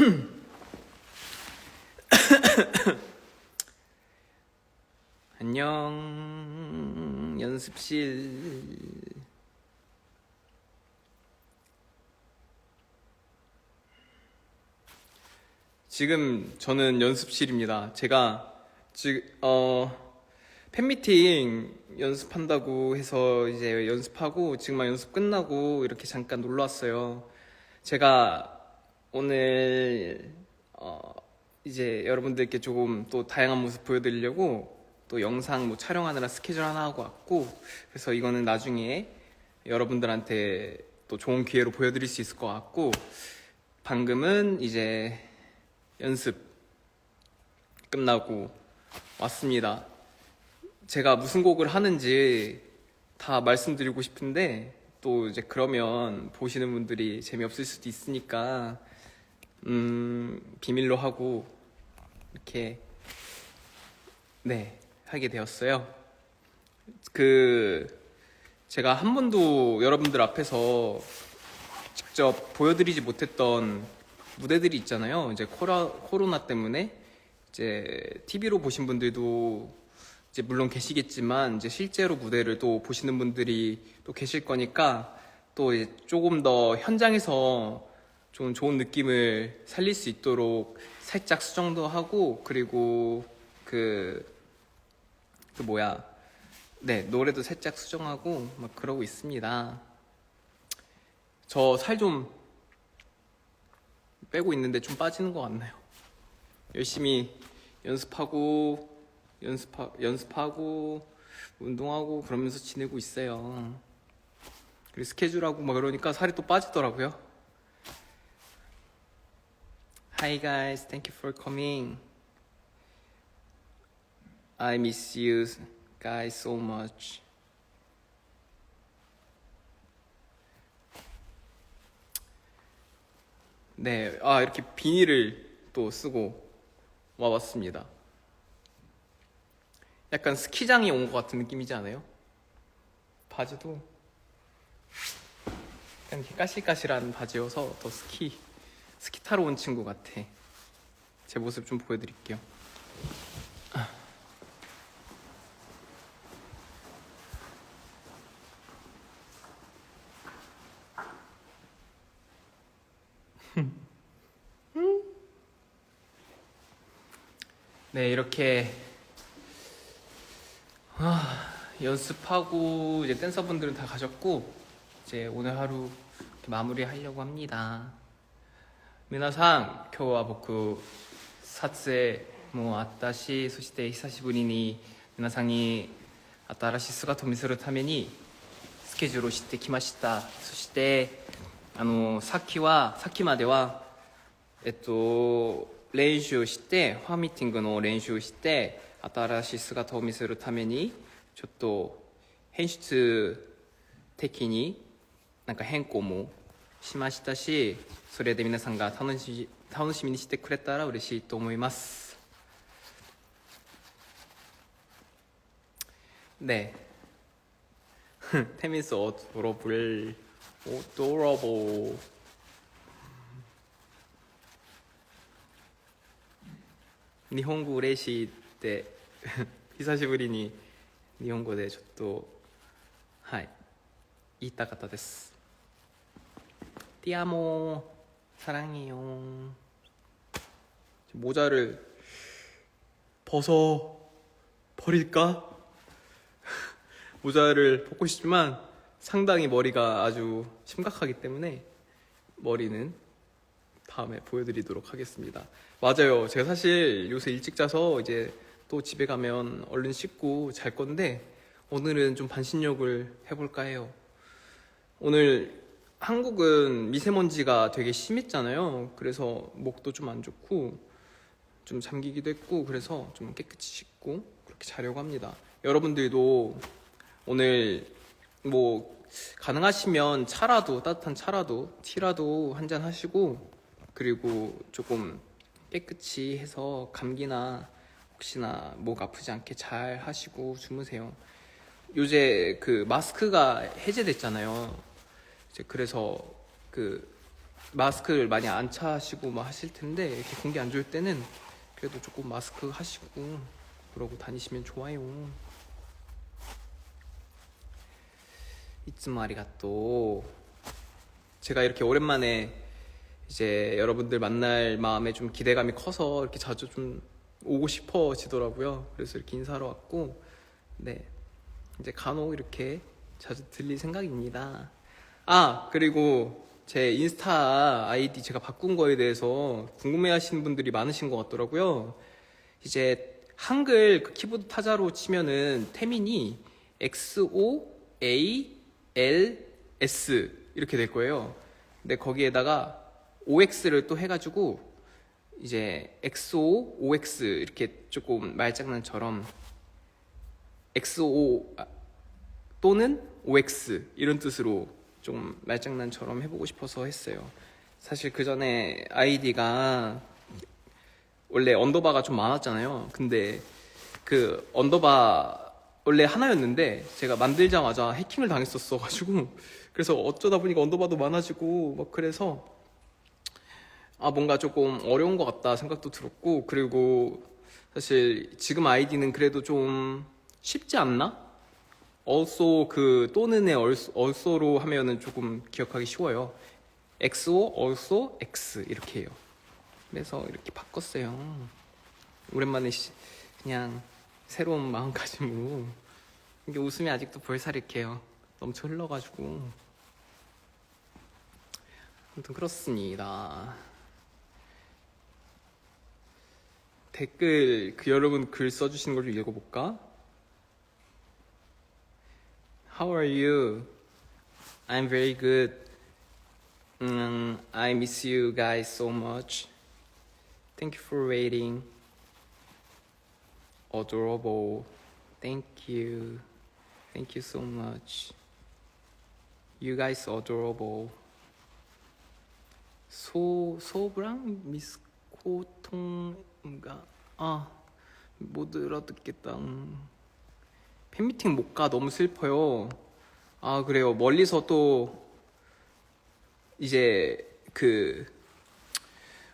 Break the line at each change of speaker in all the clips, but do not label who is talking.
안녕 연습실 지금 저는 연습실입니다. 제가 지금 어 팬미팅 연습한다고 해서 이제 연습하고 지금 연습 끝나고 이렇게 잠깐 놀러 왔어요. 제가 오늘 어 이제 여러분들께 조금 또 다양한 모습 보여드리려고 또 영상 뭐 촬영하느라 스케줄 하나 하고 왔고 그래서 이거는 나중에 여러분들한테 또 좋은 기회로 보여드릴 수 있을 것 같고 방금은 이제 연습 끝나고 왔습니다. 제가 무슨 곡을 하는지 다 말씀드리고 싶은데 또 이제 그러면 보시는 분들이 재미없을 수도 있으니까 음 비밀로 하고 이렇게 네 하게 되었어요. 그 제가 한 번도 여러분들 앞에서 직접 보여드리지 못했던 무대들이 있잖아요. 이제 코라, 코로나 때문에 이제 TV로 보신 분들도 이제 물론 계시겠지만 이제 실제로 무대를 또 보시는 분들이 또 계실 거니까 또 조금 더 현장에서 좀 좋은 느낌을 살릴 수 있도록 살짝 수정도 하고 그리고 그, 그 뭐야 네 노래도 살짝 수정하고 막 그러고 있습니다. 저 살 좀 빼고 있는데 좀 빠지는 것 같나요? 열심히 연습하고 연습하, 연습하고 운동하고 그러면서 지내고 있어요. 그리고 스케줄하고 막 그러니까 살이 또 빠지더라고요. Hi guys, thank you for coming. I miss you guys so much. 네, 아 이렇게 비닐을 또 쓰고 와봤습니다. 약간 스키장에 온 것 같은 느낌이지 않아요? 바지도 약간 까실까실한 바지여서 더 스키 스키 타러 온 친구 같아. 제 모습 좀 보여드릴게요. 네, 이렇게 아, 연습하고 이제 댄서분들은 다 가셨고 이제 오늘 하루 마무리하려고 합니다. 皆さん、今日は僕撮影もあったし、そして久しぶりに皆さんに新しい姿を見せるためにスケジュールをしてきました。そしてあのさっきはさっきまではえっと、練習して、ファンミーティングの練習して、新しい姿を見せるために、ちょっと編集的になんか変更もしましたし、それで皆さんが楽し楽しみにしてくれたら嬉しいと思います。 네. 테미스 어도러블, 어도러블. 日本語嬉しいって久しぶりに日本語でちょっとはい言いたかったです 띠아모 사랑해요. 모자를 벗어 버릴까? 모자를 벗고 싶지만 상당히 머리가 아주 심각하기 때문에 머리는 다음에 보여드리도록 하겠습니다. 맞아요. 제가 사실 요새 일찍 자서 이제 또 집에 가면 얼른 씻고 잘 건데 오늘은 좀 반신욕을 해볼까 해요. 오늘 한국은 미세먼지가 되게 심했잖아요. 그래서 목도 좀 안 좋고 좀 잠기기도 했고 그래서 좀 깨끗이 씻고 그렇게 자려고 합니다. 여러분들도 오늘 뭐 가능하시면 차라도 따뜻한 차라도 티라도 한 잔 하시고 그리고 조금 깨끗이 해서 감기나 혹시나 목 아프지 않게 잘 하시고 주무세요. 요새 그 마스크가 해제됐잖아요. 이제 그래서 그 마스크를 많이 안 차시고 막 하실 텐데 이렇게 공기 안 좋을 때는 그래도 조금 마스크 하시고 그러고 다니시면 좋아요. 이쯤 말이가 또 제가 이렇게 오랜만에 이제 여러분들 만날 마음에 좀 기대감이 커서 이렇게 자주 좀 오고 싶어지더라고요. 그래서 이렇게 인사하러 왔고, 네. 이제 간혹 이렇게 자주 들릴 생각입니다. 아, 그리고 제 인스타 아이디 제가 바꾼 거에 대해서 궁금해 하시는 분들이 많으신 것 같더라고요. 이제 한글 그 키보드 타자로 치면은 태민이 X O A L S 이렇게 될 거예요. 근데 거기에다가 OX를 또 해가지고 이제 XO, OX 이렇게 조금 말장난처럼 XO 아, 또는 OX 이런 뜻으로 좀 말장난처럼 해보고 싶어서 했어요. 사실 그 전에 아이디가 원래 언더바가 좀 많았잖아요. 근데 그 언더바 원래 하나였는데 제가 만들자마자 해킹을 당했었어가지고 그래서 어쩌다 보니까 언더바도 많아지고 막 그래서 아 뭔가 조금 어려운 것 같다 생각도 들었고 그리고 사실 지금 아이디는 그래도 좀 쉽지 않나? Also 그 또는의 also, also로 하면은 조금 기억하기 쉬워요. xo, also, x 이렇게 해요. 그래서 이렇게 바꿨어요. 오랜만에 시- 그냥 새로운 마음가짐으로 이게 웃음이 아직도 볼살이게요. 넘쳐 흘러가지고 아무튼 그렇습니다. 댓글 그 여러분 글 써주신 걸 좀 읽어볼까? How are you? I'm very good. Mm, I miss you guys so much. Thank you for waiting. Adorable. Thank you. Thank you so much. You guys adorable. 소 소브랑 미스코통가 아못 알아듣겠다. 음. 팬미팅 못 가 너무 슬퍼요. 아 그래요 멀리서 또 이제 그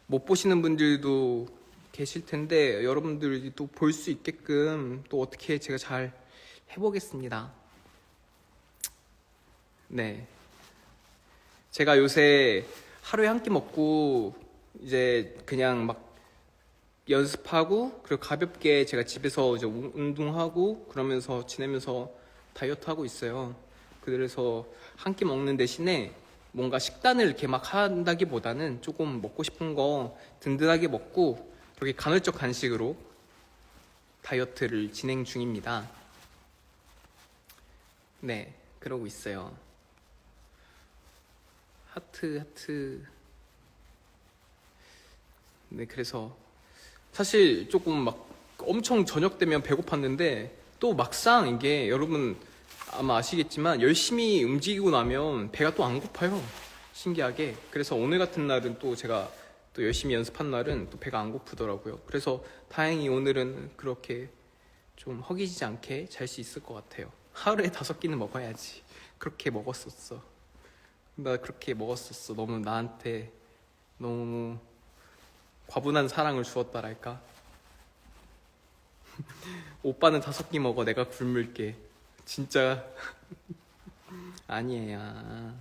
못 보시는 분들도 계실 텐데 여러분들이 또 볼 수 있게끔 또 어떻게 제가 잘 해보겠습니다. 네. 제가 요새 하루에 한 끼 먹고 이제 그냥 막 연습하고 그리고 가볍게 제가 집에서 이제 운- 운동하고 그러면서 지내면서 다이어트 하고 있어요. 그래서 한 끼 먹는 대신에 뭔가 식단을 이렇게 막 한다기보다는 조금 먹고 싶은 거 든든하게 먹고 그렇게 간헐적 간식으로 다이어트를 진행 중입니다. 네, 그러고 있어요. 하트, 하트. 네, 그래서 사실 조금 막 엄청 저녁 되면 배고팠는데 또 막상 이게 여러분 아마 아시겠지만 열심히 움직이고 나면 배가 또 안 고파요. 신기하게. 그래서 오늘 같은 날은 또 제가 또 열심히 연습한 날은 또 배가 안 고프더라고요. 그래서 다행히 오늘은 그렇게 좀 허기지지 않게 잘 수 있을 것 같아요. 하루에 다섯 끼는 먹어야지. 그렇게 먹었었어. 나 그렇게 먹었었어. 너무 나한테 너무 과분한 사랑을 주었다랄까. 오빠는 다섯 끼 먹어. 내가 굶을게. 진짜 아니에요.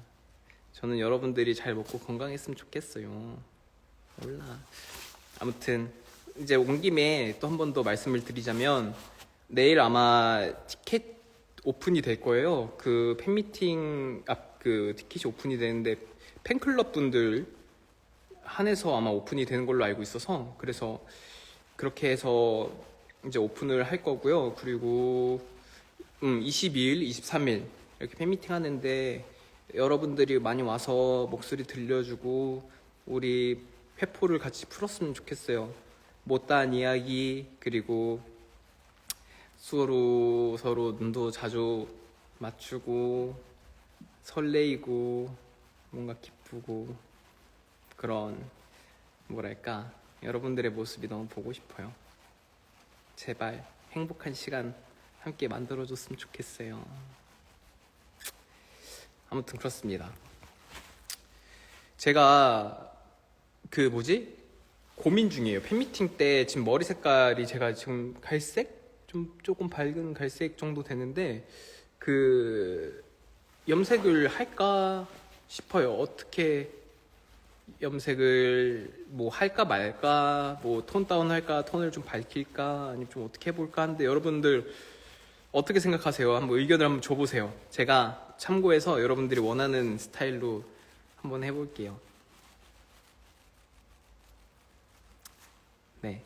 저는 여러분들이 잘 먹고 건강했으면 좋겠어요. 몰라. 아무튼 이제 온 김에 또 한 번 더 말씀을 드리자면 내일 아마 티켓 오픈이 될 거예요. 그 팬미팅 앞 그 티켓이 오픈이 되는데 팬클럽 분들 한해서 아마 오픈이 되는 걸로 알고 있어서 그래서 그렇게 해서 이제 오픈을 할 거고요. 그리고 음, 22일, 23일 이렇게 팬미팅 하는데 여러분들이 많이 와서 목소리 들려주고 우리 회포를 같이 풀었으면 좋겠어요. 못다한 이야기 그리고 서로 서로 눈도 자주 맞추고 설레이고 뭔가 기쁘고 그런 뭐랄까 여러분들의 모습이 너무 보고 싶어요. 제발 행복한 시간 함께 만들어줬으면 좋겠어요. 아무튼 그렇습니다. 제가 그 뭐지 고민 중이에요. 팬미팅 때 지금 머리 색깔이 제가 지금 갈색 좀 조금 밝은 갈색 정도 되는데 그 염색을 할까 싶어요. 어떻게 염색을 뭐 할까 말까 뭐 톤 다운 할까 톤을 좀 밝힐까 아니면 좀 어떻게 해볼까 하는데 여러분들 어떻게 생각하세요? 한번 의견을 한번 줘보세요. 제가 참고해서 여러분들이 원하는 스타일로 한번 해볼게요. 네.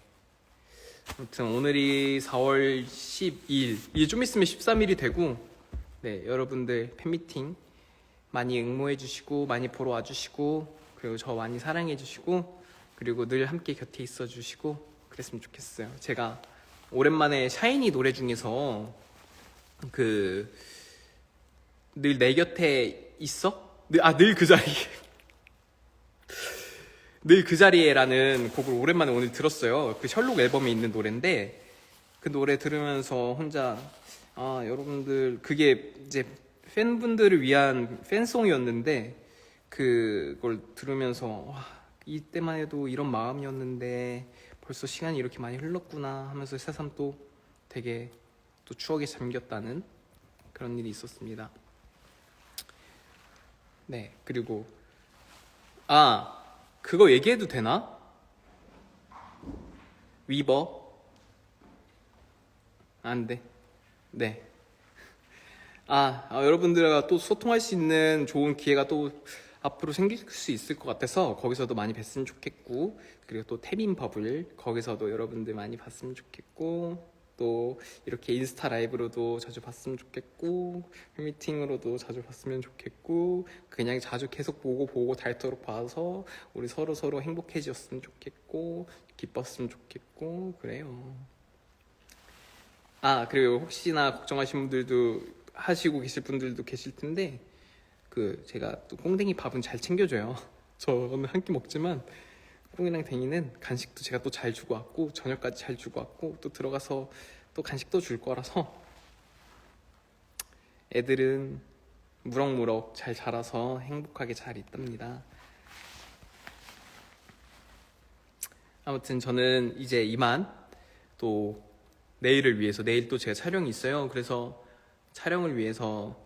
아무튼 오늘이 4월 12일, 이제 좀 있으면 13일이 되고, 네, 여러분들 팬미팅 많이 응모해주시고, 많이 보러 와주시고, 그리고 저 많이 사랑해 주시고, 그리고 늘 함께 곁에 있어 주시고, 그랬으면 좋겠어요. 제가 오랜만에 샤이니 노래 중에서 그, 늘 내 곁에 있어? 늘- 아, 늘 그 자리에. 늘그 자리에라는 곡을 오랜만에 오늘 들었어요. 그 셜록 앨범에 있는 노래인데 그 노래 들으면서 혼자 아 여러분들 그게 이제 팬분들을 위한 팬송이었는데 그걸 들으면서 와 이때만 해도 이런 마음이었는데 벌써 시간이 이렇게 많이 흘렀구나 하면서 새삼 또 되게 또 추억에 잠겼다는 그런 일이 있었습니다. 네 그리고 아 그거 얘기해도 되나? 위버? 안 돼. 네. 아, 아, 여러분들과 또 소통할 수 있는 좋은 기회가 또 앞으로 생길 수 있을 것 같아서 거기서도 많이 뵀으면 좋겠고, 그리고 또 태민 버블, 거기서도 여러분들 많이 봤으면 좋겠고, 또 이렇게 인스타 라이브로도 자주 봤으면 좋겠고, 팬미팅으로도 자주 봤으면 좋겠고, 그냥 자주 계속 보고 보고 닳도록 봐서 우리 서로 서로 행복해졌으면 좋겠고, 기뻤으면 좋겠고, 그래요. 아, 그리고 혹시나 걱정하신 분들도 하시고 계실 분들도 계실 텐데, 그, 제가 또 꽁댕이 밥은 잘 챙겨줘요. 저는 한 끼 먹지만, 꽁이랑 댕이는 간식도 제가 또 잘 주고 왔고, 저녁까지 잘 주고 왔고, 또 들어가서 또 간식도 줄 거라서, 애들은 무럭무럭 잘 자라서 행복하게 잘 있답니다. 아무튼 저는 이제 이만 또 내일을 위해서 내일 또 제가 촬영이 있어요. 그래서 촬영을 위해서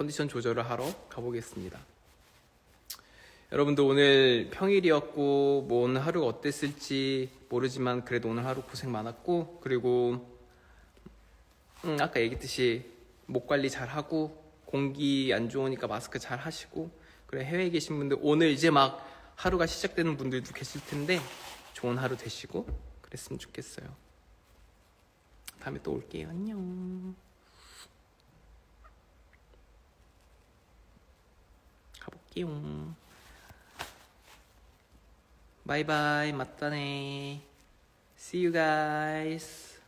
컨디션 조절을 하러 가보겠습니다. 여러분들 오늘 평일이었고 뭐 오늘 하루가 어땠을지 모르지만 그래도 오늘 하루 고생 많았고 그리고 음, 아까 얘기했듯이 목 관리 잘 하고 공기 안 좋으니까 마스크 잘 하시고 그래 해외에 계신 분들 오늘 이제 막 하루가 시작되는 분들도 계실 텐데 좋은 하루 되시고 그랬으면 좋겠어요. 다음에 또 올게요. 안녕. 가볼게요. 바이바이. 맞다네. See you guys.